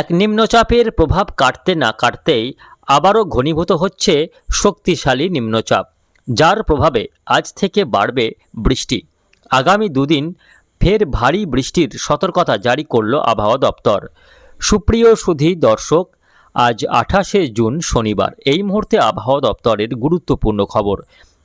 এক নিম্নচাপের প্রভাব কাটতে না কাটতেই আবারও ঘনীভূত হচ্ছে শক্তিশালী নিম্নচাপ, যার প্রভাবে আজ থেকে বাড়বে বৃষ্টি। আগামী দুদিন ফের ভারী বৃষ্টির সতর্কতা জারি করল আবহাওয়া দপ্তর। সুপ্রিয় সুধী দর্শক, আজ আঠাশে জুন শনিবার। এই মুহূর্তে আবহাওয়া দপ্তরের গুরুত্বপূর্ণ খবর।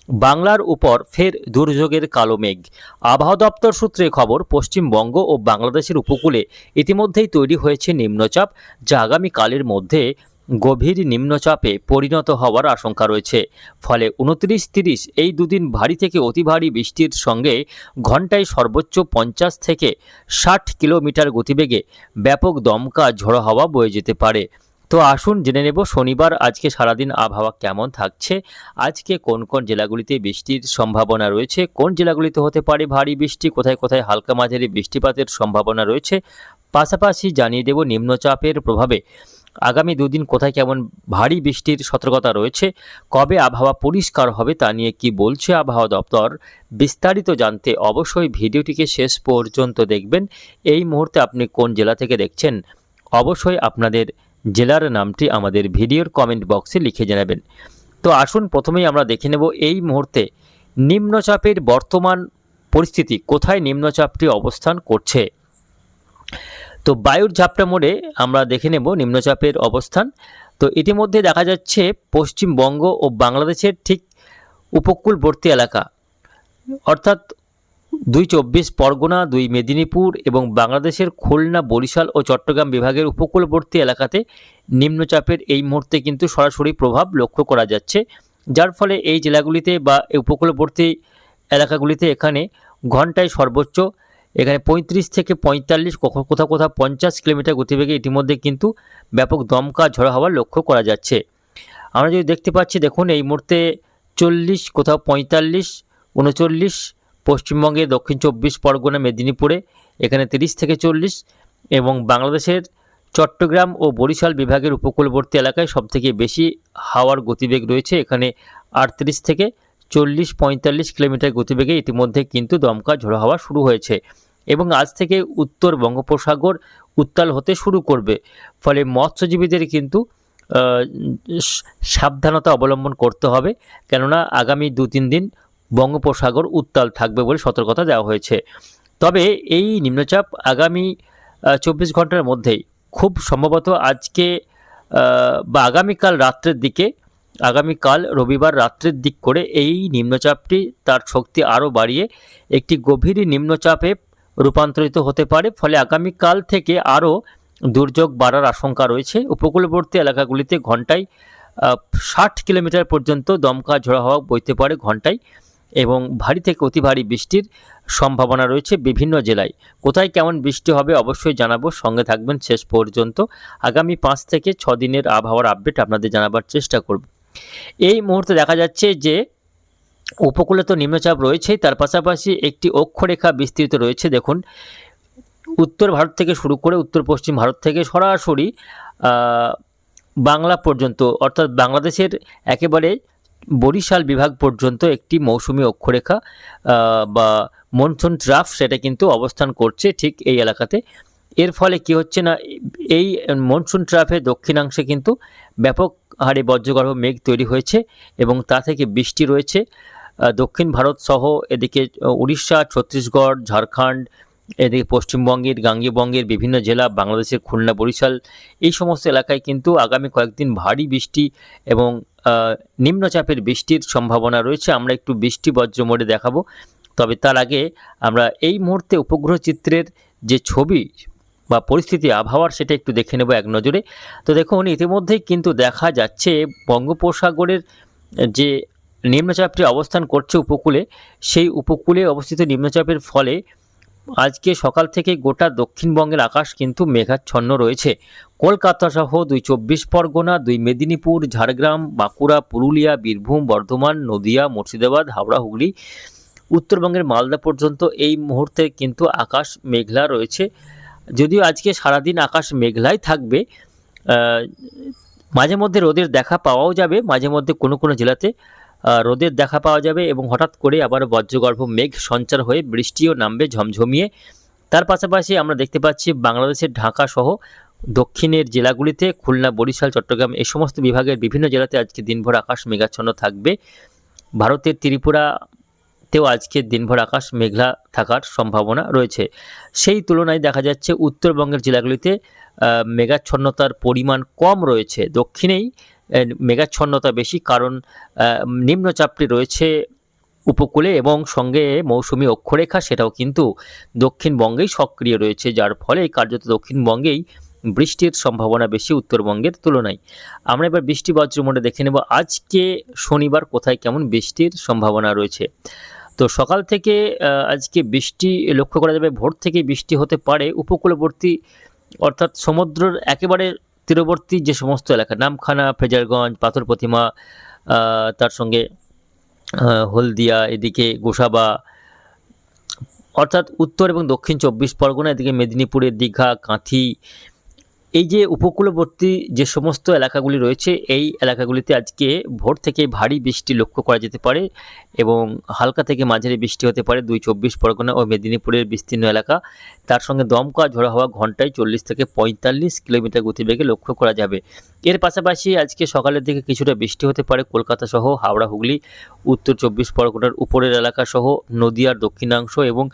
বাংলার উপর ফের দুর্যোগের কালো মেঘ। আবহাওয়া দপ্তর সূত্রে খবর, পশ্চিমবঙ্গ ও বাংলাদেশের উপকূলে ইতিমধ্যেই তৈরি হয়েছে নিম্নচাপ, যা আগামীকালের মধ্যে গভীর নিম্নচাপে পরিণত হওয়ার আশঙ্কা রয়েছে। ফলে উনত্রিশ তিরিশ এই দুদিন ভারী থেকে অতি ভারী বৃষ্টির সঙ্গে ঘন্টায় সর্বোচ্চ পঞ্চাশ থেকে ষাট কিলোমিটার গতিবেগে ব্যাপক দমকা ঝোড়ো হাওয়া বয়ে যেতে পারে। তো আসুন জেনে নেব শনিবার আজকে সারাদিন আবহাওয়া কেমন থাকছে। আজকে কোন কোন জেলাগুলিতে বৃষ্টির সম্ভাবনা রয়েছে? কোন জেলাগুলিতে হতে পারে ভারী বৃষ্টি? কোথায় কোথায় হালকা মাঝারি বৃষ্টিপাতের সম্ভাবনা রয়েছে? পাশাপাশি জানিয়ে দেব নিম্নচাপের প্রভাবে। আগামী দুদিন কোথায় কেমন ভারী বৃষ্টির সতর্কতা রয়েছে? কবে আবহাওয়া পরিষ্কার হবে তা নিয়ে কি বলছে আবহাওয়া দপ্তর? বিস্তারিত জানতে অবশ্যই ভিডিওটিকে শেষ পর্যন্ত দেখবেন। এই মুহূর্তে আপনি কোন জেলা থেকে দেখছেন? অবশ্যই আপনাদের জেলার নামটি আমাদের ভিডিওর কমেন্ট বক্সে লিখে জানাবেন। তো আসুন প্রথমেই আমরা দেখে নেব এই মুহূর্তে নিম্নচাপের বর্তমান পরিস্থিতি, কোথায় নিম্নচাপটি অবস্থান করছে? তো বায়ুর ঝাপটা মোড়ে আমরা দেখে নেব নিম্নচাপের অবস্থান। তো ইতিমধ্যে দেখা যাচ্ছে পশ্চিমবঙ্গ ও বাংলাদেশের ঠিক উপকূলবর্তী এলাকা। অর্থাৎ দুই চব্বিশ পরগনা, দুই মেদিনীপুর এবং বাংলাদেশের খুলনা, বরিশাল ও চট্টগ্রাম বিভাগের উপকূলবর্তী এলাকাতে নিম্নচাপের এই মুহূর্তে কিন্তু সরাসরি প্রভাব লক্ষ্য করা যাচ্ছে, যার ফলে এই জেলাগুলিতে বা উপকূলবর্তী এলাকাগুলিতে এখানে ঘন্টায় সর্বোচ্চ এখানে পঁয়ত্রিশ থেকে পঁয়তাল্লিশ, কোথাও কোথাও পঞ্চাশ কিলোমিটার গতিবেগে ইতিমধ্যে কিন্তু ব্যাপক দমকা ঝড়ো হওয়ার লক্ষ্য করা যাচ্ছে। আমরা যদি দেখতে পাচ্ছি, দেখুন এই মুহূর্তে চল্লিশ, কোথাও পঁয়তাল্লিশ, উনচল্লিশ পশ্চিমবঙ্গে দক্ষিণ চব্বিশ পরগনা, মেদিনীপুরে, এখানে তিরিশ থেকে চল্লিশ এবং বাংলাদেশের চট্টগ্রাম ও বরিশাল বিভাগের উপকূলবর্তী এলাকায় সবথেকে বেশি হাওয়ার গতিবেগ রয়েছে। এখানে আটত্রিশ থেকে চল্লিশ পঁয়তাল্লিশ কিলোমিটার গতিবেগে ইতিমধ্যে কিন্তু দমকা ঝোড়ো হাওয়া শুরু হয়েছে এবং আজ থেকে উত্তর বঙ্গোপসাগর উত্তাল হতে শুরু করবে। ফলে মৎস্যজীবীদের কিন্তু সাবধানতা অবলম্বন করতে হবে। কেননা আগামী দু তিন দিন বঙ্গোপসাগর উত্তাল থাকবে বলে সতর্কতা দেওয়া হয়েছে। তবে এই নিম্নচাপ আগামী চব্বিশ ঘণ্টার মধ্যেই খুব সম্ভবত আজকে বা আগামীকাল রাত্রের দিকে, আগামীকাল রবিবার রাত্রের দিক করে এই নিম্নচাপটি তার শক্তি আরও বাড়িয়ে একটি গভীর নিম্নচাপে রূপান্তরিত হতে পারে। ফলে আগামীকাল থেকে আরও দুর্যোগ বাড়ার আশঙ্কা রয়েছে। উপকূলবর্তী এলাকাগুলিতে ঘন্টায় ষাট কিলোমিটার পর্যন্ত দমকা ঝোড়া হওয়া বইতে পারে। ঘন্টায় এবং ভারী থেকে অতি ভারী বৃষ্টির সম্ভাবনা রয়েছে বিভিন্ন জেলায়। কোথায় কেমন বৃষ্টি হবে অবশ্যই জানাব। সঙ্গে থাকবেন শেষ পর্যন্ত। আগামী পাঁচ থেকে ছ দিনের আবহাওয়ার আপডেট আপনাদের জানাবার চেষ্টা করব। এই মুহূর্তে দেখা যাচ্ছে যে উপকূলে তো নিম্নচাপ রয়েছেই তার পাশাপাশি একটি অক্ষরেখা বিস্তৃত রয়েছে। দেখুন, উত্তর ভারত থেকে শুরু করে উত্তর পশ্চিম ভারত থেকে সরাসরি বাংলা পর্যন্ত, অর্থাৎ বাংলাদেশের একেবারে বরিশাল বিভাগ পর্যন্ত একটি মৌসুমি অক্ষরেখা বা মনসুন ট্রাফ সেটা কিন্তু অবস্থান করছে ঠিক এই এলাকাতে। এর ফলে কি হচ্ছে না, এই মনসুন ট্রাফের দক্ষিণাংশে কিন্তু ব্যাপক হারে বজ্রগর্ভ মেঘ তৈরি হয়েছে এবং তা থেকে বৃষ্টি রয়েছে। দক্ষিণ ভারত সহ এদিকে উড়িষ্যা, ছত্তিশগড়, ঝাড়খণ্ড, এদিকে পশ্চিমবঙ্গের গাঙ্গেবঙ্গের বিভিন্ন জেলা, বাংলাদেশের খুলনা, বরিশাল এই সমস্ত এলাকায় কিন্তু আগামী কয়েকদিন ভারী বৃষ্টি এবং নিম্নচাপের বৃষ্টির সম্ভাবনা রয়েছে। আমরা একটু বৃষ্টি বজ্র মোড়ে দেখাবো। তবে তার আগে আমরা এই মুহূর্তে উপগ্রহ চিত্রের যে ছবি বা পরিস্থিতি, আবহাওয়ার সেটা একটু দেখে নেব এক নজরে। তো দেখুন, ইতিমধ্যেই কিন্তু দেখা যাচ্ছে বঙ্গোপসাগরের যে নিম্নচাপটি অবস্থান করছে উপকূলে, সেই উপকূলে অবস্থিত নিম্নচাপের ফলে আজকে সকাল থেকে গোটা দক্ষিণবঙ্গের আকাশ কিন্তু মেঘাচ্ছন্ন রয়েছে। কলকাতা সহ দুই চব্বিশ পরগনা, দুই মেদিনীপুর, ঝাড়গ্রাম, বাঁকুড়া, পুরুলিয়া, বীরভূম, বর্ধমান, নদিয়া, মুর্শিদাবাদ, হাওড়া, হুগলি, উত্তরবঙ্গের মালদা পর্যন্ত এই মুহূর্তে কিন্তু আকাশ মেঘলা রয়েছে। যদিও আজকে সারাদিন আকাশ মেঘলাই থাকবে মাঝে মধ্যে রোদের দেখা পাওয়াও যাবে মাঝে মধ্যে কোনো কোনো জেলাতে রোদের দেখা পাওয়া যাবে এবং হঠাৎ করে আবার বজ্রগর্ভ মেঘ সঞ্চার হয়ে বৃষ্টিও নামবে ঝমঝমিয়ে। তার পাশাপাশি আমরা দেখতে পাচ্ছি বাংলাদেশের ঢাকা সহ দক্ষিণের জেলাগুলিতে খুলনা, বরিশাল, চট্টগ্রাম এই সমস্ত বিভাগের বিভিন্ন জেলাতে আজকে দিনভর আকাশ মেঘাচ্ছন্ন থাকবে। ভারতের ত্রিপুরাতেও আজকে দিনভর আকাশ মেঘলা থাকার সম্ভাবনা রয়েছে। সেই তুলনায় দেখা যাচ্ছে উত্তরবঙ্গের জেলাগুলিতে মেঘাচ্ছন্নতার পরিমাণ কম রয়েছে। দক্ষিণেই মেঘাচ্ছন্নতা বেশি কারণ নিম্নচাপটি রয়েছে উপকূলে এবং সঙ্গে মৌসুমি অক্ষরেখা সেটাও কিন্তু দক্ষিণবঙ্গেই সক্রিয় রয়েছে, যার ফলে কার্যত দক্ষিণবঙ্গেই বৃষ্টির সম্ভাবনা বেশি উত্তরবঙ্গের তুলনায়। আমরা এবার বৃষ্টি বজ্রমোটে দেখে নেব, আজকে শনিবার কোথায় কেমন বৃষ্টির সম্ভাবনা রয়েছে। তো সকাল থেকে আজকে বৃষ্টি লক্ষ্য করা যাবে, ভোর থেকে বৃষ্টি হতে পারে উপকূলবর্তী অর্থাৎ সমুদ্রের একেবারে তীরবর্তী যে সমস্ত এলাকা নামখানা, ফেজারগঞ্জ, পাথর প্রতিমা তার সঙ্গে হলদিয়া, এদিকে গোসাবা, অর্থাৎ উত্তর এবং দক্ষিণ চব্বিশ পরগনা, এদিকে মেদিনীপুরের দীঘা, কাঁথি এই যে উপকূলবর্তী যে সমস্ত এলাকাগুলি রয়েছে, এই এলাকাগুলিতে আজকে ভোর থেকে ভারী বৃষ্টি লক্ষ্য করা যেতে পারে এবং হালকা থেকে মাঝারি বৃষ্টি হতে পারে দুই চব্বিশ পরগনা ও মেদিনীপুরের বিস্তীর্ণ এলাকা। তার সঙ্গে দমকা ঝোড়ো হওয়া ঘন্টায় চল্লিশ থেকে পঁয়তাল্লিশ কিলোমিটার গতিবেগে লক্ষ্য করা যাবে। এর পাশাপাশি আজকে সকালের দিকে কিছুটা বৃষ্টি হতে পারে কলকাতা সহ হাওড়া, হুগলি, উত্তর চব্বিশ পরগনার উপরের এলাকা সহ নদিয়ার দক্ষিণাংশ এবং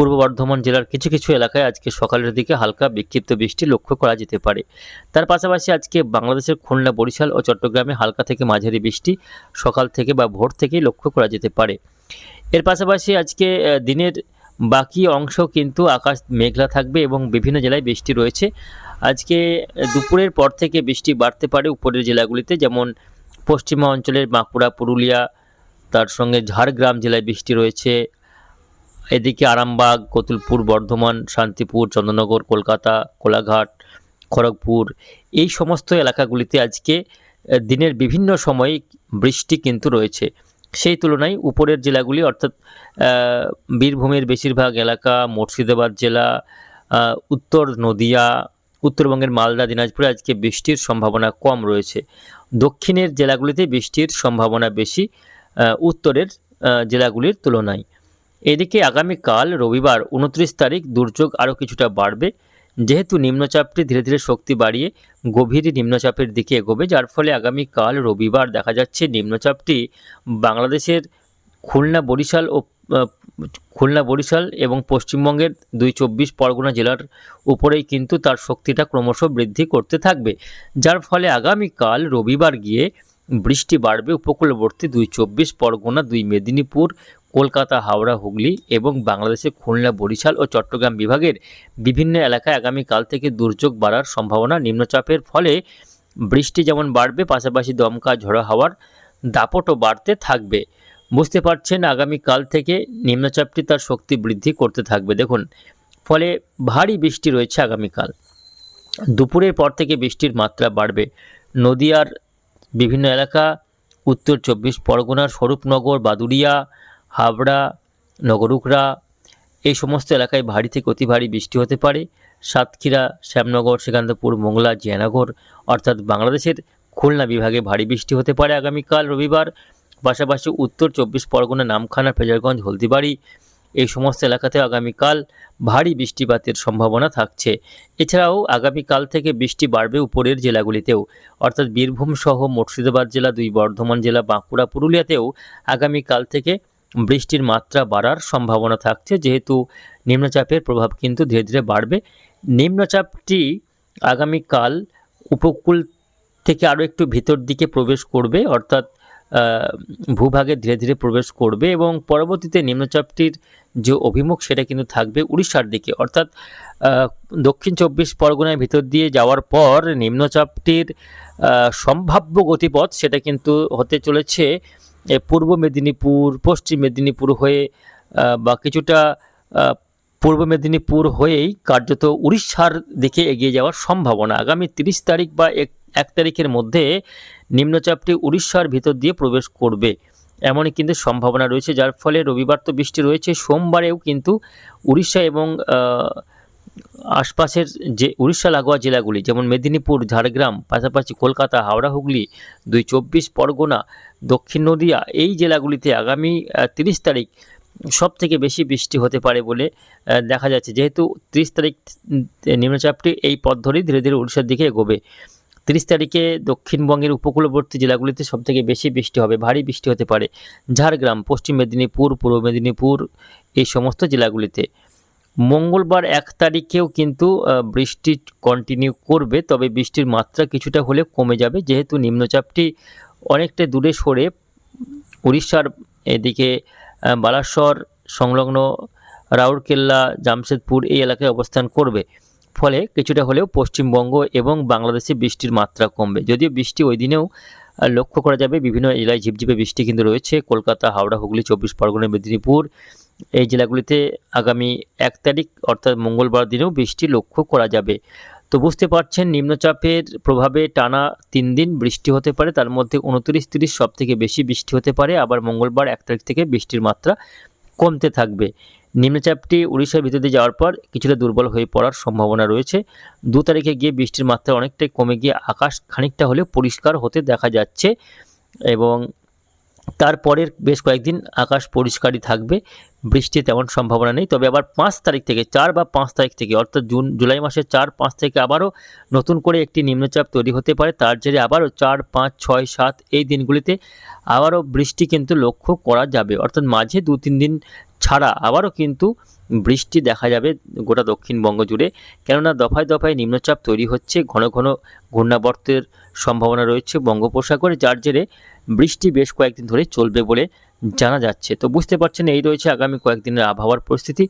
পূর্ব বর্ধমান জেলার কিছু কিছু এলাকায় আজকে সকালের দিকে হালকা বিক্ষিপ্ত বৃষ্টি লক্ষ্য করা যেতে পারে। তার পাশাপাশি আজকে বাংলাদেশের খুলনা, বরিশাল ও চট্টগ্রামে হালকা থেকে মাঝারি বৃষ্টি সকাল থেকে বা ভোর থেকেই লক্ষ্য করা যেতে পারে। এর পাশাপাশি আজকে দিনের বাকি অংশ কিন্তু আকাশ মেঘলা থাকবে এবং বিভিন্ন জেলায় বৃষ্টি রয়েছে। আজকে দুপুরের পর থেকে বৃষ্টি বাড়তে পারে উপরের জেলাগুলিতে, যেমন পশ্চিমা অঞ্চলের বাঁকুড়া, পুরুলিয়া, তার সঙ্গে ঝাড়গ্রাম জেলায় বৃষ্টি রয়েছে। এদিকে আরামবাগ, কতুলপুর, বর্ধমান, শান্তিপুর চন্দ্রনগর কলকাতা, কোলাঘাট, খড়গপুর, এই সমস্ত এলাকাগুলিতে আজকে দিনের বিভিন্ন সময়ে বৃষ্টি কিন্তু রয়েছে। সেই তুলনায় উপরের জেলাগুলি অর্থাৎ বীরভূমের বেশিরভাগ এলাকা, মুর্শিদাবাদ জেলা উত্তর নদিয়া, উত্তরবঙ্গের মালদা, দিনাজপুরে আজকে বৃষ্টির সম্ভাবনা কম রয়েছে। দক্ষিণের জেলাগুলিতে বৃষ্টির সম্ভাবনা বেশি উত্তরের জেলাগুলির তুলনায়। এদিকে আগামীকাল রবিবার উনত্রিশ তারিখ দুর্যোগ আরও কিছুটা বাড়বে। যেহেতু নিম্নচাপটি ধীরে ধীরে শক্তি বাড়িয়ে গভীর নিম্নচাপের দিকে এগোবে, যার ফলে আগামীকাল রবিবার দেখা যাচ্ছে নিম্নচাপটি বাংলাদেশের খুলনা, বরিশাল ও খুলনা, বরিশাল এবং পশ্চিমবঙ্গের দুই চব্বিশ পরগনা জেলার উপরেই কিন্তু তার শক্তিটা ক্রমশ বৃদ্ধি করতে থাকবে। যার ফলে আগামীকাল রবিবার গিয়ে বৃষ্টি বাড়বে। উপকূলবর্তী দুই চব্বিশ পরগনা, দুই মেদিনীপুর কলকাতা, হাওড়া, হুগলি এবং বাংলাদেশের খুলনা, বরিশাল ও চট্টগ্রাম বিভাগের বিভিন্ন এলাকায় আগামীকাল থেকে দুর্যোগ বাড়ার সম্ভাবনা নিম্নচাপের ফলে বৃষ্টি যেমন বাড়বে, পাশাপাশি দমকা, ঝড়ো হাওয়ার দাপটও বাড়তে থাকবে। বুঝতে পারছেন, আগামীকাল থেকে নিম্নচাপটি তার শক্তি বৃদ্ধি করতে থাকবে। দেখুন, ফলে ভারী বৃষ্টি রয়েছে আগামীকাল। দুপুরের পর থেকে বৃষ্টির মাত্রা বাড়বে। নদিয়ার বিভিন্ন এলাকা, উত্তর চব্বিশ পরগনার স্বরূপনগর, বাদুড়িয়া হাবড়া, নগরুকরা, এই সমস্ত এলাকায় ভারী থেকে অতি ভারী বৃষ্টি হতে পারে। সাতক্ষীরা, শ্যামনগর, শ্রীকান্তপুর, মোংলা জিয়ানগর অর্থাৎ বাংলাদেশের খুলনা বিভাগে ভারী বৃষ্টি হতে পারে আগামীকাল রবিবার। পাশাপাশি উত্তর চব্বিশ পরগনা, নামখানা, ফেজারগঞ্জ, হলদিবাড়ি এই সমস্ত এলাকাতে আগামীকাল ভারী বৃষ্টিপাতের সম্ভাবনা থাকছে। এছাড়াও আগামীকাল থেকে বৃষ্টি বাড়বে উপরের জেলাগুলিতেও। অর্থাৎ বীরভূম সহ মুর্শিদাবাদ জেলা, দুই বর্ধমান জেলা, বাঁকুড়া, পুরুলিয়াতেও আগামীকাল থেকে বৃষ্টির মাত্রা বাড়ার সম্ভাবনা থাকছে, যেহেতু নিম্নচাপের প্রভাব কিন্তু ধীরে ধীরে বাড়বে। নিম্নচাপটি আগামীকাল উপকূল থেকে আরও একটু ভিতর দিকে প্রবেশ করবে, অর্থাৎ ভূভাগে ধীরে ধীরে প্রবেশ করবে এবং পরবর্তীতে নিম্নচাপটির যে অভিমুখ সেটা কিন্তু থাকবে উড়িষ্যার দিকে। অর্থাৎ দক্ষিণ চব্বিশ পরগনার ভিতর দিয়ে যাওয়ার পর নিম্নচাপটির সম্ভাব্য গতিপথ সেটা কিন্তু হতে চলেছে। পূর্ব মেদিনীপুর, পশ্চিম মেদিনীপুর হয়ে বা কিছুটা পূর্ব মেদিনীপুর হয়েই কার্যত উড়িষ্যার দিকে এগিয়ে যাওয়ার সম্ভাবনা। আগামী তিরিশ তারিখ বা এক এক তারিখের মধ্যে নিম্নচাপটি উড়িষ্যার ভিতর দিয়ে প্রবেশ করবে। এমনই কিন্তু সম্ভাবনা রয়েছে, যার ফলে রবিবার তো বৃষ্টি রয়েছে। সোমবারেও কিন্তু উড়িষ্যা এবং আশপাশের যে উড়িষ্যা, লাগোয়া জেলাগুলি, যেমন মেদিনীপুর, ঝাড়গ্রাম, পাশাপাশি কলকাতা, হাওড়া, হুগলি, দুই চব্বিশ পরগনা, দক্ষিণ নদিয়া, এই জেলাগুলিতে আগামী তিরিশ তারিখ সব থেকে বেশি বৃষ্টি হতে পারে বলে দেখা যাচ্ছে। যেহেতু তিরিশ তারিখ নিম্নচাপটি এই পথ ধরেই ধীরে ধীরে উড়িষ্যার দিকে এগোবে। তিরিশ তারিখে দক্ষিণবঙ্গের উপকূলবর্তী জেলাগুলিতে সবথেকে বেশি বৃষ্টি হবে, ভারী বৃষ্টি হতে পারে। ঝাড়গ্রাম, পশ্চিম মেদিনীপুর, পূর্ব মেদিনীপুর, এই সমস্ত জেলাগুলিতে। মঙ্গলবার এক তারিখেও কিন্তু বৃষ্টি কন্টিনিউ করবে, তবে বৃষ্টির মাত্রা কিছুটা হলে কমে যাবে। যেহেতু নিম্নচাপটি অনেকটা দূরে সরে উড়িষ্যার এদিকে বালাসর, সংলগ্ন রাউরকেল্লা, জামশেদপুর এই এলাকায় অবস্থান করবে। ফলে কিছুটা হলেও পশ্চিমবঙ্গ এবং বাংলাদেশে বৃষ্টির মাত্রা কমবে। যদিও বৃষ্টি ওই দিনেও লক্ষ্য করা যাবে, বিভিন্ন জেলায় ঝিপঝিপে বৃষ্টি কিন্তু রয়েছে। কলকাতা, হাওড়া, হুগলি, চব্বিশ পরগনা, মেদিনীপুর এই জেলাগুলিতে আগামী এক তারিখ অর্থাৎ মঙ্গলবার দিনেও বৃষ্টি লক্ষ্য করা যাবে। তো বুঝতে পারছেন, নিম্নচাপের প্রভাবে টানা তিন দিন বৃষ্টি হতে পারে, তার মধ্যে উনত্রিশ তিরিশ সব থেকে বেশি বৃষ্টি হতে পারে, আবার মঙ্গলবার এক তারিখ থেকে বৃষ্টির মাত্রা কমতে থাকবে। নিম্নচাপটি উড়িষ্যার ভিতর দিয়ে যাওয়ার পর কিছুটা দুর্বল হয়ে পড়ার সম্ভাবনা রয়েছে। দু তারিখে গিয়ে বৃষ্টির মাত্রা অনেকটাই কমে গিয়ে আকাশ খানিকটা হলেও পরিষ্কার হতে দেখা যাচ্ছে এবং তারপরের বেশ কয়েকদিন আকাশ পরিষ্কারই থাকবে বৃষ্টির তেমন সম্ভাবনা নেই, তবে আবার পাঁচ তারিখ থেকে, চার বা পাঁচ তারিখ থেকে, অর্থাৎ জুন, জুলাই মাসের চার পাঁচ থেকে আবারও নতুন করে একটি নিম্নচাপ তৈরি হতে পারে, তার জেরে আবারও চার, পাঁচ, ছয়, সাত এই দিনগুলিতে আবারও বৃষ্টি কিন্তু লক্ষ্য করা যাবে, অর্থাৎ মাঝে দু, তিন দিন ছাড়া আবারও কিন্তু বৃষ্টি দেখা যাবে গোটা দক্ষিণবঙ্গ জুড়ে। কেননা দফায় দফায় নিম্নচাপ তৈরি হচ্ছে, ঘন ঘন ঘূর্ণাবর্তের সম্ভাবনা রয়েছে বঙ্গোপসাগরে, যার জেরে বৃষ্টি বেশ কয়েকদিন ধরে চলবে বলে জানা যাচ্ছে। তো বুঝতে পারছেন, এই রয়েছে আগামী কয়েকদিনের আবহাওয়ার পরিস্থিতি।